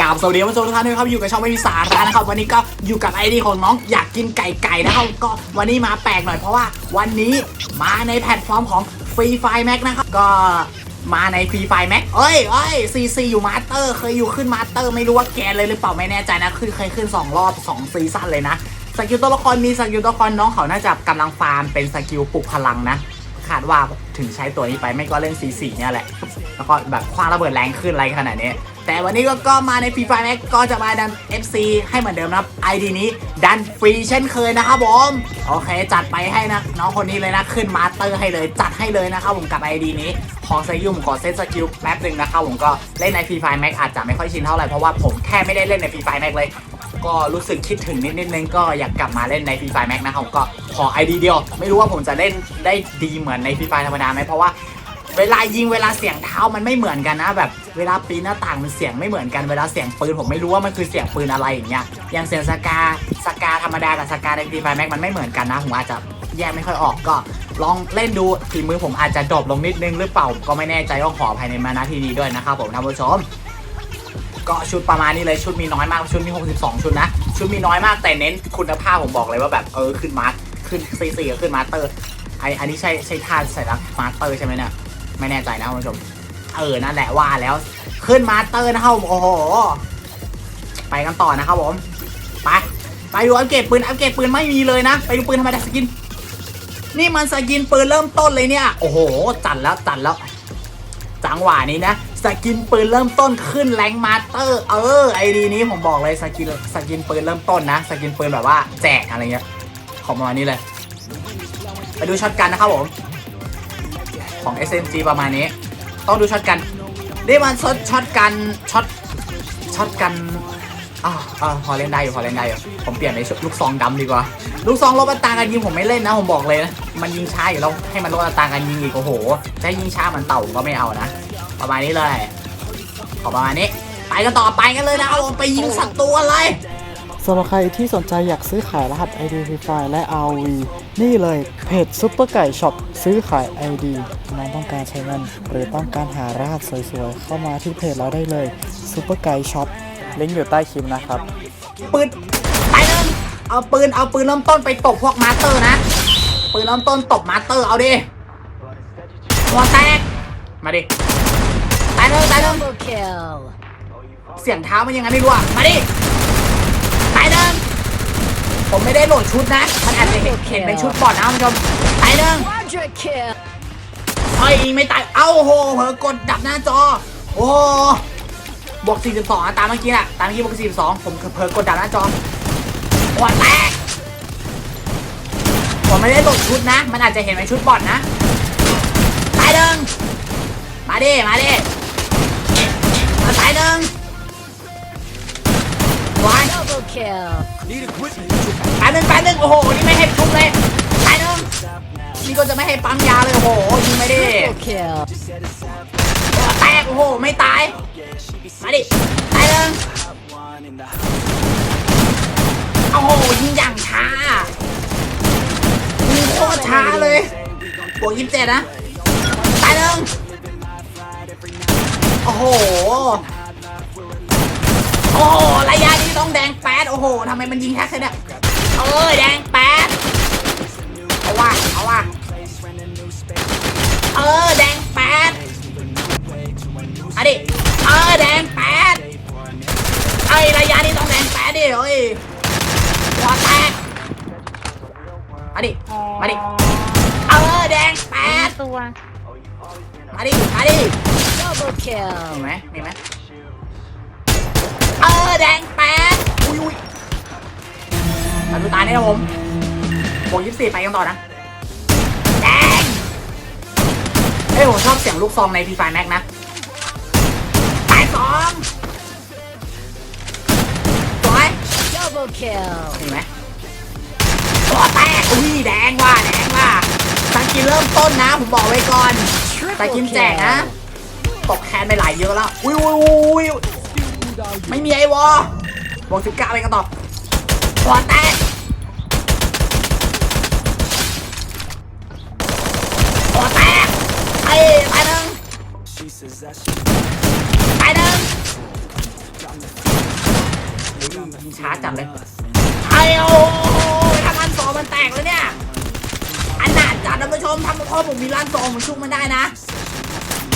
กราบสวัสดีผู้ชมทุกท่านด้วยครับอยู่กับช่องไม่มีสาระนะครับวันนี้ก็อยู่กับไอดีของน้องอยากกินไก่ไก่นะครับก็วันนี้มาแปลกหน่อยเพราะว่าวันนี้มาในแพลตฟอร์มของฟรีไฟแม็กนะครับก็มาในฟรีไฟแม็กเอ้ยเอ้ยซีซีอยู่มาสเตอร์ เคยอยู่ขึ้นมาสเตอร์ ไม่รู้ว่าแกเลยหรือเปล่าไม่แน่ใจนะคือเคยขึ้นสองรอบสองซีซั่นเลยนะสกิลตัวละครมีสกิลตัวละครน้องเขาน่าจะกำลังฟาร์มเป็นสกิลปลุกพลังนะคาดว่าถึงใช้ตัวนี้ไปไม่ก็เล่น C4 เนี่ยแหละแล้วก็แบบคว้างระเบิดแรงขึ้นอะไรขนาดนี้ แต่วันนี้ก็ก็มาในฟรีไฟแม็กก็จะมาดัน FC ให้เหมือนเดิมนะครับ ID นี้ดันฟรีเช่นเคยนะครับผม โอเค จัดไปให้นะ น้องคนนี้เลยนะ ขึ้นมาสเตอร์ให้เลยจัดให้เลยนะครับผมกับ ID นี้ขอสกิลผมขอเซตสกิลแป๊บหนึ่งนะครับผมก็เล่นในฟรีไฟแม็กอาจจะไม่ค่อยชินเท่าไหร่เพราะว่าผมแค่ไม่ได้เล่นในฟรีไฟแม็กเลยก็รู้สึกคิดถึงนิดนิดนึงก็อยากกลับมาเล่นในฟรีไฟแม็กนะครับก็ขอไอดีเดียว ไม่รู้ว่าผมจะเล่นได้ดีเหมือนในฟรีไฟธรรมดาไหมเพราะว่า เวลายิงเวลาเสียงเท้ามันไม่เหมือนกันนะ แบบเวลาปีนหน้าต่างมันเสียงไม่เหมือนกันเวลาเสียงปืนผมไม่รู้ว่ามันคือเสียงปืนอะไรอย่างเงี้ยอย่างเสียงสกาสกาธรรมดากับสกาในฟรีไฟแม็กมันไม่เหมือนกันนะผมอาจจะแยกไม่ค่อยออกก็ ลองเล่นดูฝีมือผมอาจจะดรอปลงนิดนึงหรือเปล่าก็ไม่แน่ใจต้องขอภายในมาณทีนี้ด้วยนะครับผมท่านผู้ชมก็ชุดประมาณนี้เลยชุดมีน้อยมากชุดมี 62 ชุดนะชุดมีน้อยมากแต่เน้นคุณภาพผมบอกเลยว่าแบบเออขึ้นมาขึ้นซีซีขึ้นมาสเตอร์ไออันนี้ใช่ใช่ท่าใส่รักมาสเตอร์ใช่ไหมเนี่ย ไม่แน่ใจนะคุณผู้ชม เออ นั่นแหละว่าแล้ว ขึ้นมาสเตอร์นะครับโอ้โห ไปกันต่อนะครับผม ไป ไปดูอัปเกรดปืน อัปเกรดปืนไม่มีเลยนะ ไปดูปืนธรรมดาสกิน นี่มันสกินปืนเริ่มต้นเลยเนี่ย โอ้โห จัดแล้วจัดแล้ว จังหวะนี้นะสกินปืนเริ่มต้นขึ้นแรงมาสเตอร์ เออ ไอดีนี้ผมบอกเลยสกินสกินปืนเริ่มต้นนะ สกินปืนแบบว่าแจกอะไรเงี้ย ของประมาณนี้เลย ไปดูช็อตกันนะครับผม ของ SMG ประมาณนี้ ต้องดูช็อตกันนี่มันช็อตช็อตกันช็อตช็อตกันอ่าอ่าพอเล่นได้อยู่พอเล่นได้อยู่ผมเปลี่ยนในชุดลูกซองดำดีกว่า ลูกซองลดอัตราการยิงผมไม่เล่นนะ ผมบอกเลยนะมันยิงช้าอยู่แล้วให้มันลดอัตราการยิงอีกโอ้โหจะให้ยิงช้ามันเต่าก็ไม่เอานะ ประมาณนี้เลยขอประมาณนี้ ไปกันต่อไปกันเลยนะครับผมไปยิงศัตรูกันเลย สำหรับใครที่สนใจอยากซื้อขายรหัส ID Free Fire และ RV นี่เลยเพจซุปเปอร์ไก่ช็อปซื้อขาย ID น้องต้องการใช้เงินหรือต้องการหารหัสสวยๆ เข้ามาที่เพจเราได้เลยซุปเปอร์ไก่ช็อปลิงก์อยู่ใต้คลิปนะครับ ปืนไปเริ่มเอาปืนเอาปืนเริ่มต้นไปตบพวกมาสเตอร์นะ ปืนเริ่มต้นตบมาสเตอร์เอาดิหัวแตกมาดิตายเลยตายเลย Double kill. เสียงเท้ามันยังไงไม่รู้อะมาดิตายเดิม ผมไม่ได้โหลดชุดนะ มันอาจจะเห็นเห็นเป็นชุดบอดนะคุณผู้ชมตายเดิม Quadra kill. เฮ้ยไม่ตาย เอ้าโหเผลอกดดับหน้าจอ โอ้บวก42อะตามเมื่อกี้อะตามเมื่อกี้บวก42 ผมเผลอกดดับหน้าจอหัวแตกผมไม่ได้โหลดชุดนะ มันอาจจะเห็นเป็นชุดบอดนะตายหนึ่งมาดิ มาดิมาตายหนึ่งวาย Double kill. ตายหนึ่งตายหนึ่งโอ้โห นี่ไม่ให้ชุบเลยตายหนึ่งนี่ก็จะไม่ให้ปั๊มยาเลยโอ้โหยิงไม่ได้แตกโอ้โห ไม่ตาย มาดิ ตายหนึ่งโอ้โห ยิงอย่างช้ายิงโคตรช้าเลยบวกยี่สิบเจ็ดนะ ตายหนึ่งโอ้โห โอ้โห โอ้โหทำไมมันยิงแค่แค่เนี้ยเออแดงแป๊ดเอาว่ะเอาว่ะเออแดงแป๊ดมาดิเออแดงแป๊ดไอ้ยระยะนี้ต้องแดงแป๊ดดิเอ้ยหัวแตกมาดิมาดิเออแดงแป๊ดตัวมาดิมาดิ Double kill. มีไหมมีไหมเออแดงแป๊ดอุ้ ยอุ้ยมาดูตาเนี่ยครับผมบวกยี่สิบสี่ไปกันต่อนะแดงเอ้ยผมชอบเสียงลูกซองในพีไฟแม็กนะตายสองสวย Double kill. มีไหมตัวแตกอุ้ยแดงว่ะแดงว่ะสกินเริ่มต้นนะ ผมบอกไว้ก่อนสกินแจกนะ ตกแคนไปหลายเยอะแล้ว อุ้ยอุ้ยอุ้ยไม่มีไอวอล บวกสิบเก้าไปกันต่อหัวแตกหัวแตกไอ้ตายหนึ่งตายหนึ่งช้าจัดเลยไอ้โอ้ทำอันสองมันแตกแล้วเนี่ยอันหนาจัดท่านผู้ชมทำพ่อผมมีร้านสองผมชุกมันได้นะ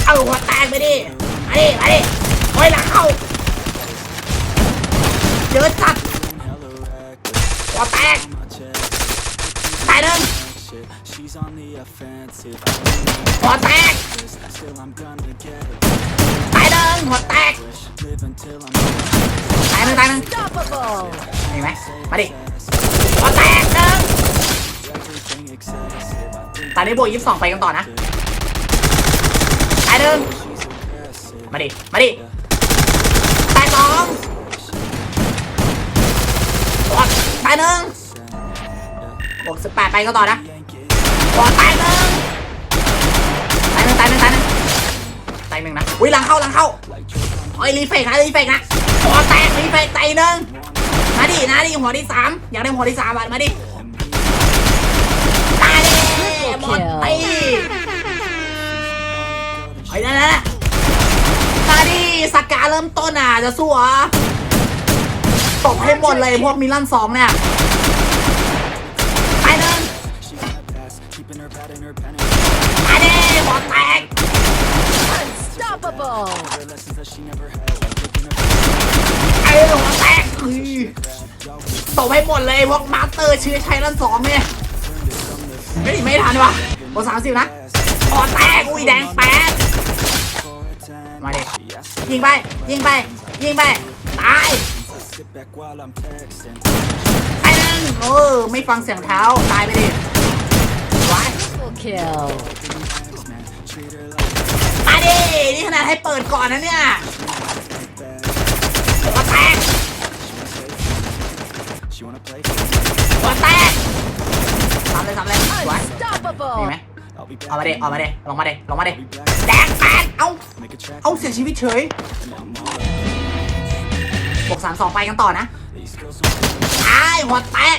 เอาหัวแตกไปดิมาดิมาดิโอ้ยหลังเข้า เยอะจัดหัวแตกตายหนึ่งหัวแตกตายหนึ่งหัวแตกตายหนึ่งตายหนึ่งเห็นไหมมาดิหัวแตกหนึ่งตอนนี้บวกยี่สิบสองไปกันต่อนะตายหนึ่งมาดิ มาดิ ตายสองบวกตายหนึ่งบวกสิบแปดไปกันต่อนะบวกตายหนึ่งตายหนึ่งตายหนึ่งตายหนึ่งตายหนึ่งนะอุ้ยหลังเข้าหลังเข้าโอ้ยรีเฟกนะรีเฟกนะหัวแตกรีเฟกตายหนึ่งมาดินะดิหัวที่สามอยากได้หัวที่สามมาดิตายดิหมดตีไอ้นั่นนะมาดิสกาเริ่มต้นอะจะสู้เหรอ ตบให้หมดเลยพวกมิลันสองเนี่ยตายหนึ่ง She's my past, keeping her pad in her pen. ตายดิหมดแตก Unstoppable. Her lessons that she never had. Like looking up ไอ้หัวแตกอื้อตบให้หมดเลยพวกมาสเตอร์ชื่อชัยลันสองเนี่ยไม่ดิไม่ทันว่ะหมดสามสิบนะหัวแตกอุ้ยแดงแป๊ด for a time. มาดิ She asked ยิงไป ยิงไป ยิงไป ตาย to sit back while I'm texting. ไอ้นึงเออไม่ฟังเสียงเท้า ตายไปดิไว้ Triple kill. Treat her like มาดินี่ขนาดให้เปิดก่อนนะเนี่ยหัวแตก she wanna play. หัวแตกทำเลยทำเลยไว้มี Unstoppable. ไหม I'll be เอา back. มาดิเอามาดิลงมาดิลงมาดิ I'll be back. แดงแปดเอา Make a track. เอาเสียชีวิตเฉย บวกสามสองไปกันต่อนะ These girls ตายหัวแตก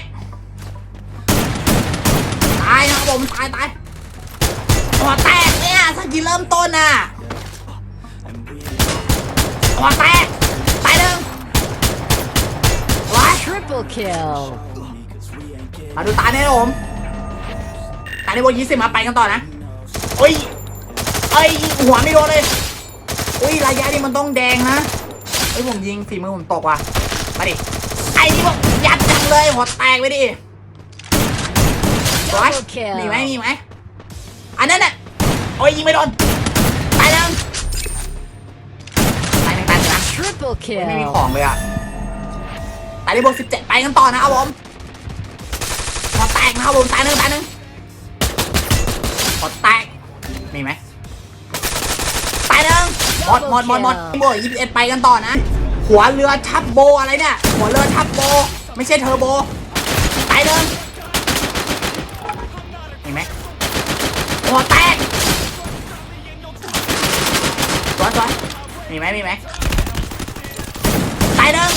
ตายนะครับผมตายตายหัวแตกเนี่ยสกิลเริ่มต้นน่ะ and we หัวแตกตายหนึ่งไว้ Triple kill. cause we ain't getting มาดูตาเนี่ยนะผมตาในบวกยี่สิบมาไปกันต่อนะโอ้ยเอ้ยหัวไม่โดนเลยอุ้ยระยะนี้มันต้องแดงนะเฮ้ยผมยิงฝีมือผมตกว่ะ มาดิ ไอ้นี่บอกยัดจังเลยหัวแตกไปดิสวย Double kill. มีไหมมีไหมอันนั้นน่ะ โอ้ยยิงไม่โดน ตายหนึ่งตายหนึ่งตายหนึ่งนะ Triple ไม่มี kill. ของเลยอะ ตายได้บวกสิบเจ็ดไปกันต่อนะครับผมหัวแตกนะครับผมตายหนึ่งตายหนึ่งหัวแตก มีไหมตายห นึ่งหมดหมดหมดหมดบวกยี่สิบเอ็ดไปกันต่อนะ หัวเรือทับโบอะไรเนี่ย หัวเรือทับโบ ไม่ใช่เทอร์โบตายหนึ่งเห็นไหมหัวแตกสวยสวยมีไหมมีไหมตายหนึ่ง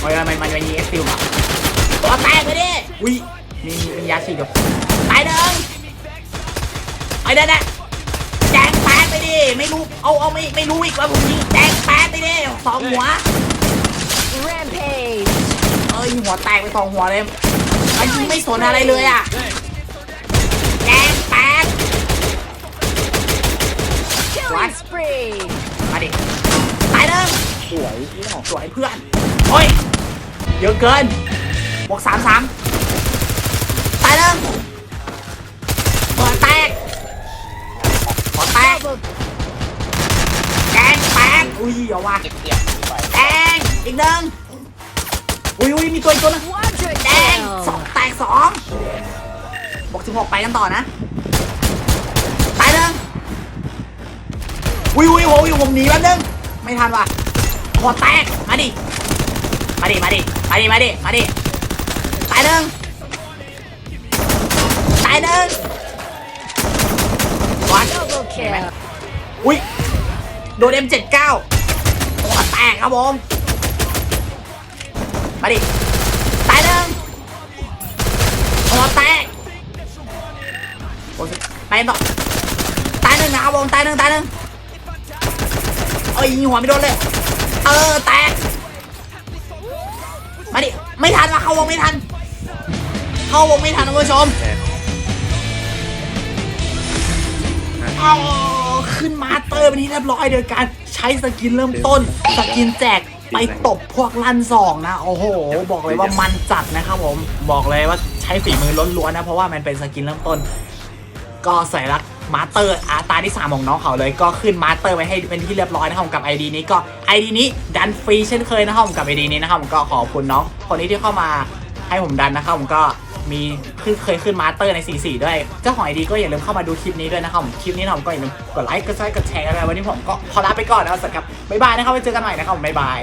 โอ้ยมันมันมันยิงเอ็กซิลมาตัวแตกไปดิอุ้ยมีมีมียาฉีดอยู่ตายหนึ่งไอ้นั่นน่ะแจงแปด ไปดิไม่รู้เอาเอาไม่ไม่รู้อีกว่าผมยิงแจงแปดไปดิสองหัว Rampage. เอ้ยหัวแตกไปสองหัวเลยไอ้ยิงไม่สนอะไรเลยอะแจงแปด Killing spree. มาดิตายหนึ่งสวยสวยเพื่อนโอ้ยเยอะเกินบวกสามสาม กอุ้ยเอาว่ะแดงอีกหนึ่งอุ้ยอุ้ยมีตัวอีกตัวหนึง quadra แดงสอง kill. แตกสองบวกสิบหกไปกันต่อนะตายหนึ่งอุ้ยอุ้ยโอ้ยผมหนีแป๊บนึงไม่ทันว่ะหัวแตกมาดิมาดิมาดิมาดิมาดิมาดิตายหนึ่งตายหนึ่งวัด Double kill. อุ้ยโดน M79 หัวแตกครับผมมาดิตายหนึ่งหัวแตกโอ้ยไปต่อตายหนึ่งนะครับผมตายหนึ่งตายหนึ่งเอ้ยยิงหัวไม่โดนเลยตเออแตกมาดิไม่ทันมาเข้าวงไม่ทัน เข้าวงไม่ทันท่านผู้ชมเอา ขึ้นมาเตอร์เป็นที่เรียบร้อยโดยการใช้สกินเริ่มต้น สกินแจกไปตบพวกลั่นสองนะ โอ้โห บอกเลยว่ามันจัดนะครับผมบอกเลยว่าใช้ฝีมือล้วนๆนะ เพราะว่ามันเป็นสกินเริ่มต้น ก็ใส่ลักมาสเตอร์อาตาที่ 3 ของน้องเขาเลยก็ขึ้นมาสเตอร์ไว้ให้เป็นที่เรียบร้อยนะครับผมกับ ID นี้ก็ ID นี้ดันฟรีเช่นเคยนะครับผมกับ ID นี้นะครับผมก็ขอบคุณน้องคนนี้ที่เข้ามาให้ผมดันนะครับผมก็ มีคือเคยขึ้นมาสเตอร์ใน 44 ด้วยเจ้าของ ID ก็อย่าลืมเข้ามาดูคลิปนี้ด้วยนะครับผมคลิปนี้นะผมก็อย่าลืมกดไลค์กดแชร์กดแชร์กันไปวันนี้ผมก็ขอลาไปก่อนนะครับสำหรับบ๊ายบายนะครับไว้เจอกันใหม่นะครับบ๊ายบาย